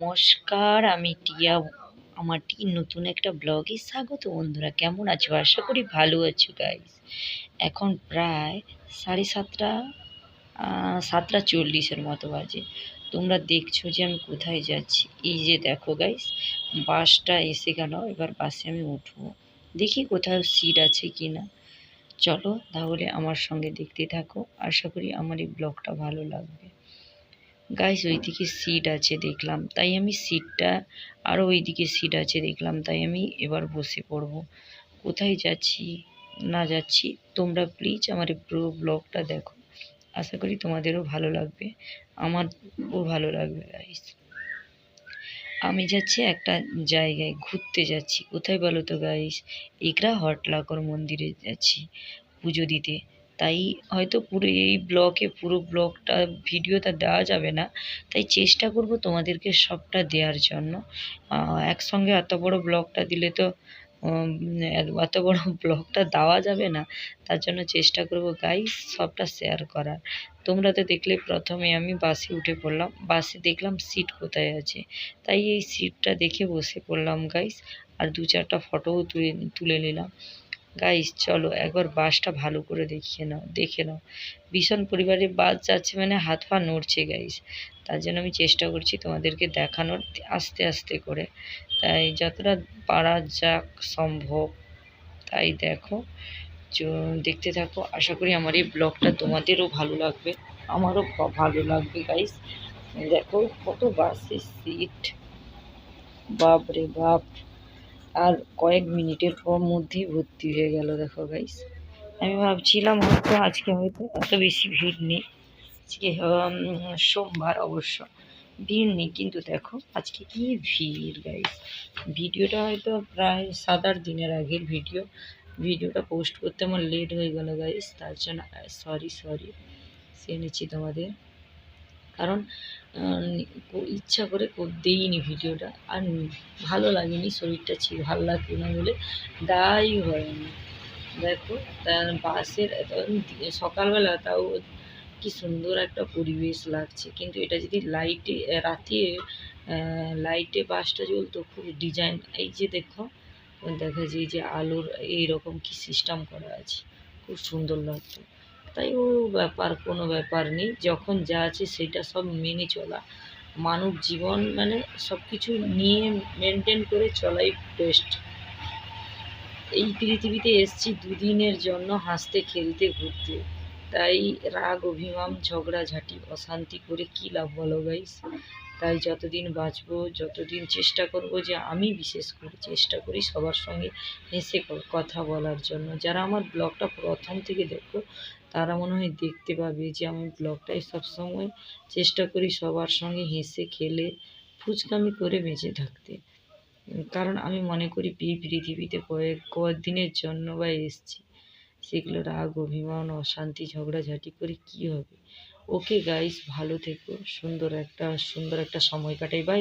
নমস্কার, আমি টিয়া, আমার টি, নতুন একটা ব্লগে স্বাগত বন্ধুরা। কেমন আছো? আশা করি ভালো আছো গাইস এখন প্রায় সাড়ে সাতটা সাতটা চল্লিশের মতো বাজে। তোমরা দেখছ যে আমি কোথায় যাচ্ছি। এই যে দেখো গাইস বাসটা এসে গেল। এবার বাসে আমি উঠবো। দেখি কোথাও সিট আছে কি না চলো তাহলে আমার সঙ্গে দেখতে থাকো। আশা করি আমার এই ব্লগটা ভালো লাগবে। গাইস ওইদিকে সিট আছে দেখলাম। তাই আমি সিটটা আরও ওইদিকে সিট আছে দেখলাম। তাই আমি এবার বসে পড়ব। কোথায় যাচ্ছি? না যাচ্ছি। তোমরা প্লিজ আমার পুরো ব্লগটা দেখো। আশা করি তোমাদেরও ভালো লাগবে। আমারও ভালো লাগবে গাইস আমি যাচ্ছি একটা জায়গায় ঘুরতে যাচ্ছি। কোথায় বলো তো গাইস এগরা হটলাকর মন্দিরে যাচ্ছি পুজো দিতে। তাই হয়তো পুরো এই ব্লকে, পুরো ব্লগটা, ভিডিওটা দেওয়া যাবে না। তাই চেষ্টা করব তোমাদেরকে সবটা দেওয়ার জন্য। একসঙ্গে এত বড় ব্লগটা দিলে তো এত বড় ব্লগটা দেওয়া যাবে না। তার জন্য চেষ্টা করব গাইস সবটা শেয়ার করার। তোমরা তো দেখলে প্রথমে আমি বাসে উঠে পড়লাম। বাসে দেখলাম সিট কোথায় আছে। তাই এই সিটটা দেখে বসে পড়লাম গাইস আর দু চারটা ফটোও তুলে তুলে নিলাম। গাইস চলো একবার বাসটা ভালো করে দেখিয়ে নাও, দেখে নাও। ভীষণ পরিবারের বাস যাচ্ছে মানে হাত পা নড়ছে গাইস তার জন্য আমি চেষ্টা করছি তোমাদেরকে দেখানোর আস্তে আস্তে করে। তাই যতটা পারা যাক সম্ভব। তাই দেখো দেখতে থাকো। আশা করি আমার এই ব্লগটা তোমাদেরও ভালো লাগবে, আমারও ভালো লাগবে গাইস দেখো কত বাসের সিট বাপরে বাপ। আর কয়েক মিনিটের পর মধ্যেই ভর্তি হয়ে গেল, দেখো গাইস আমি ভাবছিলাম হয়তো আজকে হয়তো এত বেশি ভিড় নেই। আজকে সোমবার অবশ্য। ভিড় নেই, কিন্তু দেখো আজকে কি ভিড় গাইস ভিডিওটা হয়তো প্রায় সাত আট দিনের আগের ভিডিও। ভিডিওটা পোস্ট করতে আমার লেট হয়ে গেল গাইস তার জন্য সরি সরি সে নিচ্ছি তোমাদের। কারণ ইচ্ছা করে দিইনি ভিডিওটা। আর ভালো লাগেনি শরীরটা ছিল, ভালো লাগবে না বলে। দায়ী হয়নি। দেখো, তার বাসের সকালবেলা তাও কি সুন্দর একটা পরিবেশ লাগছে। কিন্তু এটা যদি লাইটে, রাতে লাইটে বাসটা জ্বলতো খুব ডিজাইন। এই যে দেখো, দেখা যায় যে আলোর এইরকম কি সিস্টেম করা আছে। খুব সুন্দর লাগতো। তাই ও ব্যাপার, কোনো ব্যাপার নেই। যখন যা আছে সেটা সব মেনে চলা। মানব জীবন মানে সব কিছু নিয়ে মেনটেন করে চলাই বেস্ট এই পৃথিবীতে এসছি দুদিনের জন্য হাসতে, খেলতে, ঘুরতে। তাই রাগ, অভিমান, ঝগড়াঝাটি, অশান্তি করে কি লাভ বলো গাইস তাই যতদিন বাঁচবো, যতদিন চেষ্টা করব যে আমি বিশেষ করে চেষ্টা করি সবার সঙ্গে হেসে কথা বলার জন্য। যারা আমার ব্লগটা প্রথম থেকে দেখো, তারা মনে হয় দেখতে পাবে যে আমি ব্লগটাই সবসময় চেষ্টা করি সবার সঙ্গে হেসে খেলে ফুচকামি করে বেঁচে থাকতে। কারণ আমি মনে করি এই পৃথিবীতে কয়েক, কয়েকদিনের জন্য বা এসছি সেগুলো রাগ, অভিমান, অশান্তি, ঝগড়াঝাটি করে কী হবে? ওকে গাইস ভালো থেকো। সুন্দর একটা সুন্দর একটা সময় কাটাই। বাই